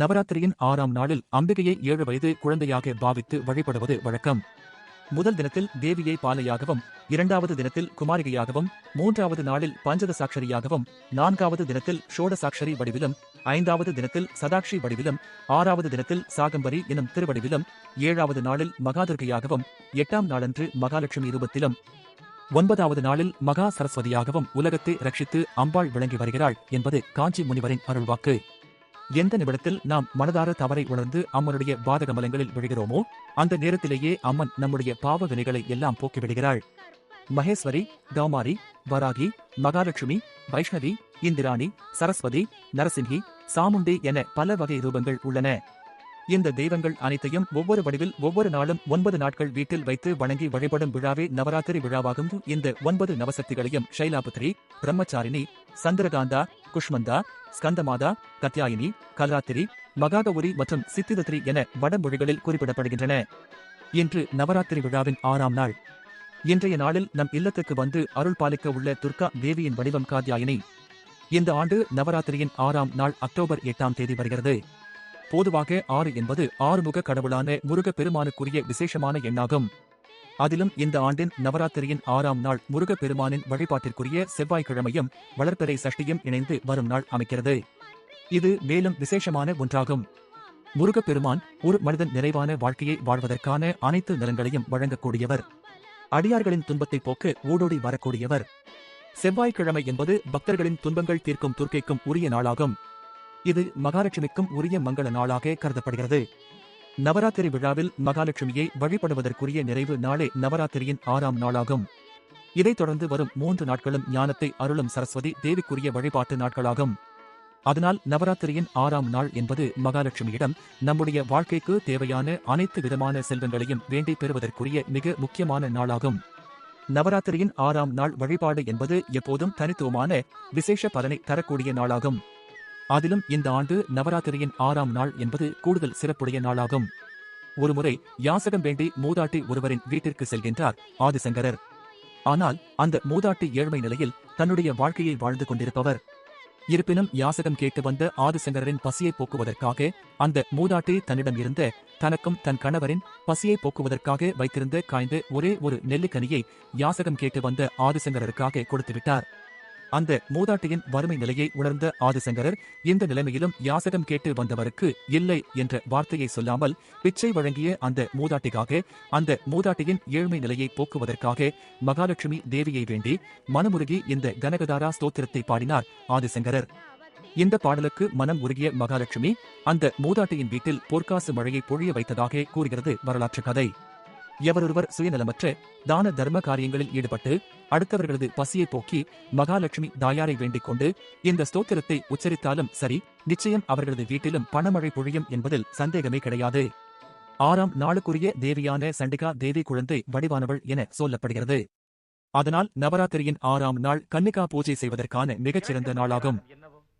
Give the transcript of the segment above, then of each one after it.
நவராத்திரியின் ஆறாம் நாளில் அம்பிகையை ஏழு வயது குழந்தையாக பாவித்து வழிபடுவது வழக்கம். முதல் தினத்தில் தேவியை பாலையாகவும் இரண்டாவது தினத்தில் குமாரிகையாகவும் மூன்றாவது நாளில் பஞ்சதசாட்சரியாகவும் நான்காவது தினத்தில் ஷோடசாட்சரி வடிவிலும் ஐந்தாவது தினத்தில் சதாட்சி வடிவிலும் ஆறாவது தினத்தில் சாகம்பரி எனும் திருவடிவிலும் ஏழாவது நாளில் மகாதுர்கையாகவும் எட்டாம் நாளன்று மகாலட்சுமி ரூபத்திலும். ஒன்பதாவது நாளில் மகா சரஸ்வதியாகவும் உலகத்தை ரட்சித்து அம்பாள் விளங்கி வருகிறாள் என்பது காஞ்சி முனிவரின் அருள்வாக்கு. எந்த நிமிடத்தில் நாம் மனதார தவறை உணர்ந்து அம்மனுடைய பாதகமலங்களில் விழுகிறோமோ அந்த நேரத்திலேயே அம்மன் நம்முடைய பாவ வினைகளை எல்லாம் போக்கிவிடுகிறாள். மகேஸ்வரி கௌமாரி வராகி மகாலட்சுமி வைஷ்ணவி இந்திராணி சரஸ்வதி நரசிங்கி சாமுண்டி என பல வகை ரூபங்கள் உள்ளன. இந்த தெய்வங்கள் அனைத்தையும் ஒவ்வொரு வடிவில் ஒவ்வொரு நாளும் ஒன்பது நாட்கள் வீட்டில் வைத்து வணங்கி வழிபடும் விழாவே நவராத்திரி விழாவாகும். இந்த ஒன்பது நவசக்திகளையும் ஷைலாபுத்ரி பிரம்மச்சாரிணி சந்திரகாந்தா குஷ்மந்தா ஸ்கந்தமாதா கத்யாயினி கலாத்திரி மகாகௌரி மற்றும் சித்திதத்ரி என வடமொழிகளில் குறிப்பிடப்படுகின்றன. இன்று நவராத்திரி விழாவின் ஆறாம் நாள். இன்றைய நாளில் நம் இல்லத்துக்கு வந்து அருள் பாலிக்க உள்ள துர்கா தேவியின் வடிவம் காத்யாயினி. இந்த ஆண்டு நவராத்திரியின் ஆறாம் நாள் அக்டோபர் எட்டாம் தேதி வருகிறது. பொதுவாக ஆறு என்பது ஆறுமுக கடவுளான முருகப் பெருமானுக்குரிய விசேஷமான எண்ணாகும். அதிலும் இந்த ஆண்டின் நவராத்திரியின் ஆறாம் நாள் முருகப் பெருமானின் வழிபாட்டிற்குரிய செவ்வாய்க்கிழமையும் வளர்ப்பறை சஷ்டியும் இணைந்து வரும் நாள் அமைக்கிறது. இது மேலும் விசேஷமான ஒன்றாகும். முருகப் பெருமான் ஒரு மனிதன் நிறைவான வாழ்க்கையை வாழ்வதற்கான அனைத்து நிறங்களையும் வழங்கக்கூடியவர். அடியார்களின் துன்பத்தை போக்க ஊடோடி வரக்கூடியவர். செவ்வாய்க்கிழமை என்பது பக்தர்களின் துன்பங்கள் தீர்க்கும் துர்க்கைக்கும் உரிய நாளாகும். இது மகாலட்சுமிக்கும் உரிய மங்கள நாளாக கருதப்படுகிறது. நவராத்திரி விழாவில் மகாலட்சுமியை வழிபடுவதற்குரிய நிறைவு நாளே நவராத்திரியின் ஆறாம் நாளாகும். இதைத் தொடர்ந்து வரும் மூன்று நாட்களும் ஞானத்தை அருளும் சரஸ்வதி தேவிக்குரிய வழிபாட்டு நாட்களாகும். அதனால் நவராத்திரியின் ஆறாம் நாள் என்பது மகாலட்சுமியிடம் நம்முடைய வாழ்க்கைக்கு தேவையான அனைத்து விதமான செல்வங்களையும் வேண்டி பெறுவதற்குரிய மிக முக்கியமான நாளாகும். நவராத்திரியின் ஆறாம் நாள் வழிபாடு என்பது எப்போதும் தனித்துவமான விசேஷ பலனை தரக்கூடிய நாளாகும். அதிலும் இந்த ஆண்டு நவராத்திரியின் ஆறாம் நாள் என்பது கூடுதல் சிறப்புடைய நாளாகும். ஒருமுறை யாசகம் வேண்டி மூதாட்டி ஒருவரின் வீட்டிற்கு செல்கின்றார் ஆதிசங்கரர். ஆனால் அந்த மூதாட்டி ஏழ்மை நிலையில் தன்னுடைய வாழ்க்கையை வாழ்ந்து கொண்டிருப்பவர். இருப்பினும் யாசகம் கேட்டு வந்த ஆதிசங்கரின் பசியை போக்குவதற்காக அந்த மூதாட்டி தன்னிடம் இருந்த தனக்கும் தன் கணவரின் பசியை போக்குவதற்காக வைத்திருந்த காய்ந்த ஒரே ஒரு நெல்லிக்கனியை யாசகம் கேட்டு வந்த ஆதிசங்கரருக்காக கொடுத்துவிட்டார். அந்த மூதாட்டியின் வறுமை நிலையை உணர்ந்த ஆதிசங்கரர் இந்த நிலைமையிலும் யாசகம் கேட்டு வந்தவருக்கு இல்லை என்ற வார்த்தையை சொல்லாமல் பிச்சை வழங்கிய அந்த மூதாட்டிக்காக அந்த மூதாட்டியின் ஏழ்மை நிலையை போக்குவதற்காக மகாலட்சுமி தேவியை வேண்டி மனமுருகி இந்த கனகதாரா ஸ்தோத்திரத்தை பாடினார் ஆதிசங்கரர். இந்த பாடலுக்கு மனம் உருகிய மகாலட்சுமி அந்த மூதாட்டியின் வீட்டில் பொற்காசு மழையை பொழிய வைத்ததாக கூறுகிறது வரலாற்று கதை. எவரொருவர் சுயநலமற்ற தான தர்ம காரியங்களில் ஈடுபட்டு அடுத்தவர்களது பசியை போக்கி மகாலட்சுமி தாயாரை வேண்டிக் கொண்டு இந்த ஸ்தோத்திரத்தை உச்சரித்தாலும் சரி நிச்சயம் அவர்களது வீட்டிலும் பணமழை பொழியும் என்பதில் சந்தேகமே கிடையாது. ஆறாம் நாளுக்குரிய தேவியான சண்டிகா தேவி குழந்தை வடிவானவள் என சொல்லப்படுகிறது. அதனால் நவராத்திரியின் ஆறாம் நாள் கன்னிகா பூஜை செய்வதற்கான மிகச்சிறந்த நாளாகும்.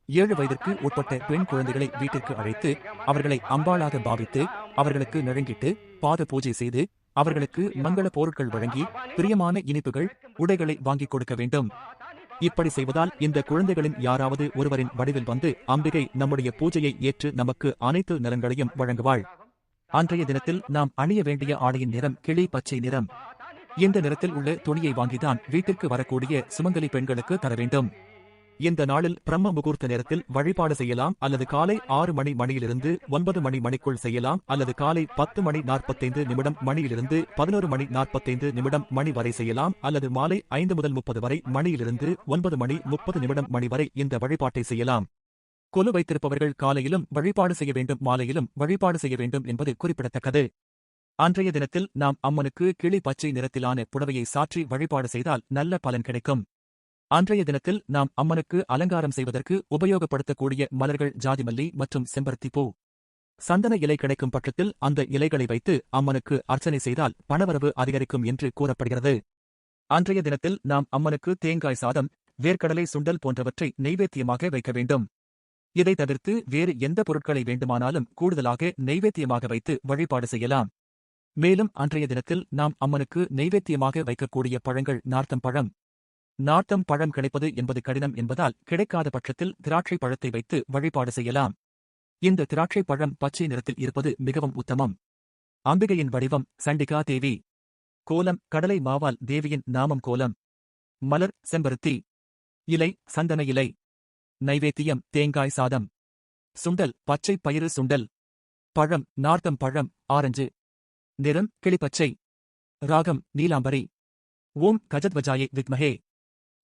ஏழு வயதிற்கு உட்பட்ட பெண் குழந்தைகளை வீட்டிற்கு அழைத்து அவர்களை அம்பாளாக பாவித்து அவர்களுக்கு நெருங்கிட்டு பாத பூஜை செய்து அவர்களுக்கு மங்கள பொருட்கள் வழங்கி பிரியமான இனிப்புகள் உடைகளை வாங்கிக் கொடுக்க வேண்டும். இப்படி செய்வதால் இந்த குழந்தைகளின் யாராவது ஒருவரின் வடிவில் வந்து அம்பிகை நம்முடைய பூஜையை ஏற்று நமக்கு அனைத்து நிறங்களையும் வழங்குவாள். அன்றைய தினத்தில் நாம் அணிய வேண்டிய ஆடையின் நிறம் கிளி பச்சை நிறம். இந்த நிறத்தில் உள்ள துணியை வாங்கிதான் வீட்டிற்கு வரக்கூடிய சுமங்கலி பெண்களுக்கு தர வேண்டும். இந்த நாளில் பிரம்ம முகூர்த்த நேரத்தில் வழிபாடு செய்யலாம் அல்லது காலை ஆறு மணி மணியிலிருந்து ஒன்பது மணி மணிக்குள் செய்யலாம் அல்லது காலை பத்து மணி நாற்பத்தைந்து நிமிடம் மணியிலிருந்து பதினோரு மணி நாற்பத்தைந்து நிமிடம் மணி வரை செய்யலாம் அல்லது மாலை ஐந்து முதல் முப்பது வரை மணியிலிருந்து ஒன்பது மணி முப்பது நிமிடம் மணி வரை இந்த வழிபாட்டை செய்யலாம். கொலு வைத்திருப்பவர்கள் காலையிலும் வழிபாடு செய்ய வேண்டும் மாலையிலும் வழிபாடு செய்ய வேண்டும் என்பது குறிப்பிடத்தக்கது. அன்றைய தினத்தில் நாம் அம்மனுக்கு கிளி பச்சை நிறத்திலான புடவையை சாற்றி வழிபாடு செய்தால் நல்ல பலன் கிடைக்கும். அன்றைய தினத்தில் நாம் அம்மனுக்கு அலங்காரம் செய்வதற்கு உபயோகப்படுத்தக்கூடிய மலர்கள் ஜாதிமல்லி மற்றும் செம்பருத்தி பூ. சந்தன இலை கிடைக்கும் பட்சத்தில் அந்த இலைகளை வைத்து அம்மனுக்கு அர்ச்சனை செய்தால் பணவரவு அதிகரிக்கும் என்று கூறப்படுகிறது. அன்றைய தினத்தில் நாம் அம்மனுக்கு தேங்காய் சாதம் வேர்க்கடலை சுண்டல் போன்றவற்றை நெய்வேத்தியமாக வைக்க வேண்டும். இதை தவிர்த்து வேறு எந்த பொருட்களை வேண்டுமானாலும் கூடுதலாக நெய்வேத்தியமாக வைத்து வழிபாடு செய்யலாம். மேலும் அன்றைய தினத்தில் நாம் அம்மனுக்கு நெய்வேத்தியமாக வைக்கக்கூடிய பழங்கள் நார்த்தம் பழம் நாட்டம் பழம் கிடைப்பது என்பது கடினம் என்பதால் கிடைக்காத பட்சத்தில் திராட்சை பழத்தை வைத்து வழிபாடு செய்யலாம். இந்த திராட்சை பழம் பச்சை நிறத்தில் இருப்பது மிகவும் உத்தமம். அம்பிகையின் வடிவம் சண்டிகா தேவி. கோலம் கடலை மாவால் தேவியின் நாமம் கோலம். மலர் செம்பருத்தி. இலை சந்தன இலை. நைவேத்தியம் தேங்காய் சாதம். சுண்டல் பச்சை பயிறு சுண்டல். பழம் நார்த்தம் பழம் ஆரஞ்சு. நிறம் கிளிப்பச்சை. ராகம் நீலாம்பரி. ஓம் கஜத்வஜாயே வித்மஹே.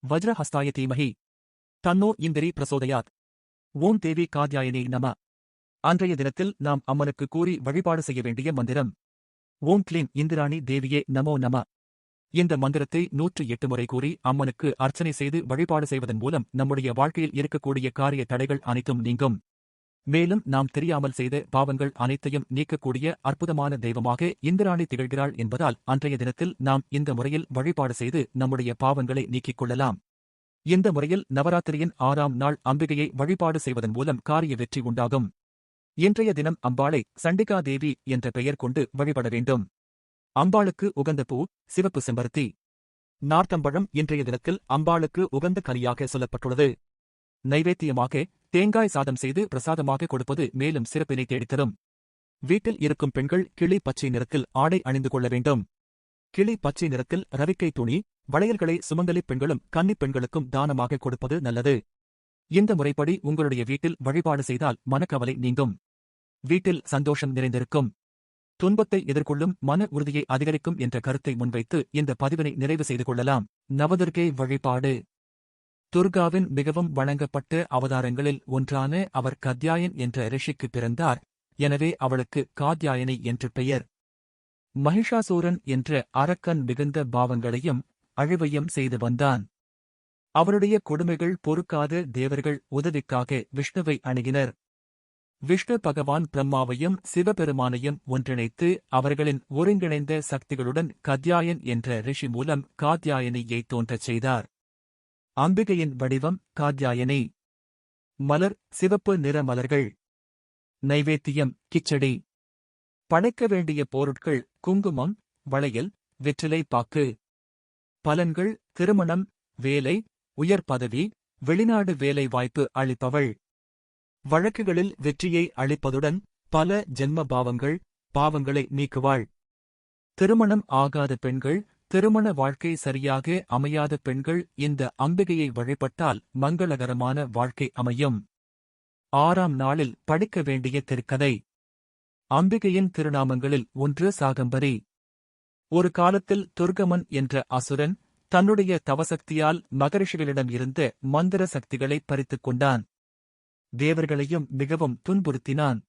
வஜ்ரஹஸ்தாய தீமஹி தன்னோ இந்திரி பிரசோதயாத் ஓம் தேவி காத்யாயனே நம அன்றைய தினத்தில் நாம் அம்மனுக்கு கூறி வழிபாடு செய்ய வேண்டிய மந்திரம் ஓம் க்ளீம் இந்திராணி தேவியே நமோ நம இந்த மந்திரத்தை நூற்று எட்டு முறை கூறி அம்மனுக்கு அர்ச்சனை செய்து வழிபாடு செய்வதன் மூலம் நம்முடைய வாழ்க்கையில் இருக்கக்கூடிய காரிய தடைகள் அனைத்தும் நீங்கும் மேலும் நாம் தெரியாமல் செய்த பாவங்கள் அனைத்தையும் நீக்கக்கூடிய அற்புதமான தெய்வமாக இந்திராணி திகழ்கிறாள் என்பதால் அன்றைய தினத்தில் நாம் இந்த முறையில் வழிபாடு செய்து நம்முடைய பாவங்களை நீக்கிக் கொள்ளலாம். இந்த முறையில் நவராத்திரியின் ஆறாம் நாள் அம்பிகையை வழிபாடு செய்வதன் மூலம் காரிய வெற்றி உண்டாகும். இன்றைய தினம் அம்பாளை சண்டிகா தேவி என்ற பெயர் கொண்டு வழிபட வேண்டும். அம்பாளுக்கு உகந்த பூ சிவப்பு செம்பருத்தி. நார்த்தம்பழம் இன்றைய தினத்தில் அம்பாளுக்கு உகந்த கனியாக சொல்லப்பட்டுள்ளது. நைவேத்தியமாக தேங்காய் சாதம் செய்து பிரசாதமாக கொடுப்பது மேலும் சிறப்பினை தேடித்தரும். வீட்டில் இருக்கும் பெண்கள் கிளி பச்சை நிறத்தில் ஆடை அணிந்து கொள்ள வேண்டும். கிளி பச்சை நிறத்தில் ரவிக்கை துணி வளையல்களை சுமங்கலி பெண்களும் கன்னிப் பெண்களுக்கும் தானமாக கொடுப்பது நல்லது. இந்த முறைப்படி உங்களுடைய வீட்டில் வழிபாடு செய்தால் மனக்கவலை நீங்கும். வீட்டில் சந்தோஷம் நிறைந்திருக்கும். துன்பத்தை எதிர்கொள்ளும் மன உறுதியை அதிகரிக்கும் என்ற கருத்தை முன்வைத்து இந்த பதிவினை நிறைவு செய்து கொள்ளலாம். நவதுர்கை வழிபாடு. துர்காவின் மிகவும் வழங்கப்பட்ட அவதாரங்களில் ஒன்றான அவர் கத்யாயன் என்ற ரிஷிக்கு பிறந்தார். எனவே அவளுக்கு காத்யாயனி என்று பெயர். மகிஷாசூரன் என்ற அரக்கன் மிகுந்த பாவங்களையும் அழிவையும் செய்து வந்தான். அவருடைய கொடுமைகள் பொறுக்காத தேவர்கள் உதவிக்காக விஷ்ணுவை அணுகினர். விஷ்ணு பகவான் பிரம்மாவையும் சிவபெருமானையும் ஒன்றிணைத்து அவர்களின் ஒருங்கிணைந்த சக்திகளுடன் கத்யாயன் என்ற ரிஷி மூலம் காத்யாயனியை தோன்றச் செய்தார். அம்பிகையின் வடிவம் காத்யாயனி. மலர் சிவப்பு நிற மலர்கள். நைவேத்தியம் கிச்சடி. படைக்க வேண்டிய பொருட்கள் குங்குமம் வளையல் வெற்றிலை பாக்கு. பலன்கள் திருமணம் வேலை உயர் பதவி வெளிநாடு வேலை வாய்ப்பு அளிப்பவள். வழக்குகளில் வெற்றியை அளிப்பதுடன் பல ஜென்ம பாவங்கள் பாவங்களை நீக்குவாள். திருமணம் ஆகாத பெண்கள் திருமண வாழ்க்கை சரியாக அமையாத பெண்கள் இந்த அம்பிகையை வழிபட்டால் மங்களகரமான வாழ்க்கை அமையும். ஆறாம் நாளில் படிக்க வேண்டிய திருக்கதை. அம்பிகையின் திருநாமங்களில் ஒன்று சாகம்பரி. ஒரு காலத்தில் துர்கமன் என்ற அசுரன் தன்னுடைய தவசக்தியால் மகரிஷிகளிடம் இருந்த மந்திர சக்திகளை பறித்துக் கொண்டான். தேவர்களையும் மிகவும் துன்புறுத்தினான்.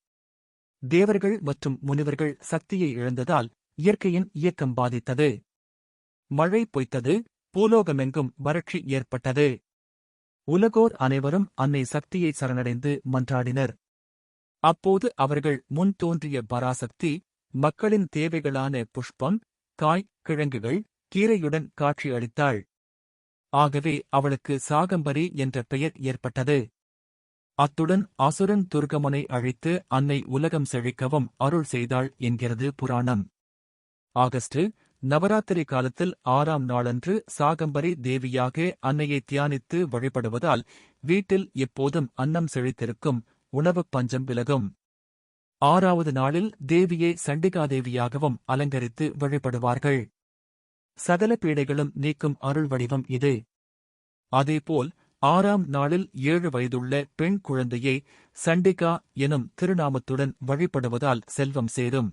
தேவர்கள் மற்றும் முனிவர்கள் சக்தியை இழந்ததால் இயற்கையின் இயக்கம் பாதித்தது. மழை பொய்த்தது பூலோகமெங்கும் வறட்சி ஏற்பட்டது. உலகோர் அனைவரும் அன்னை சக்தியை சரணடைந்து மன்றாடினர். அப்போது அவர்கள் முன் தோன்றிய பராசக்தி மக்களின் தேவைகளான புஷ்பம் காய் கிழங்குகள் கீரையுடன் காட்சியளித்தாள் ஆகவே அவளுக்கு சாகம்பரி என்ற பெயர் ஏற்பட்டது. அத்துடன் அசுரன் துர்கமனை அழைத்து அன்னை உலகம் செழிக்கவும் அருள் செய்தாள் என்கிறது புராணம். ஆகஸ்ட் நவராத்திரி காலத்தில் ஆறாம் நாளன்று சாகம்பரி தேவியாக அன்னையை தியானித்து வழிபடுவதால் வீட்டில் எப்போதும் அன்னம் செழித்திருக்கும் உணவுப் பஞ்சம் விலகும். ஆறாவது நாளில் தேவியை சண்டிகாதேவியாகவும் அலங்கரித்து வழிபடுவார்கள். சகல பீடைகளும் நீக்கும் அருள் வடிவம் இது. அதேபோல் ஆறாம் நாளில் ஏழு வயதுள்ள பெண் குழந்தையை சண்டிகா எனும் திருநாமத்துடன் வழிபடுவதால் செல்வம் சேரும்.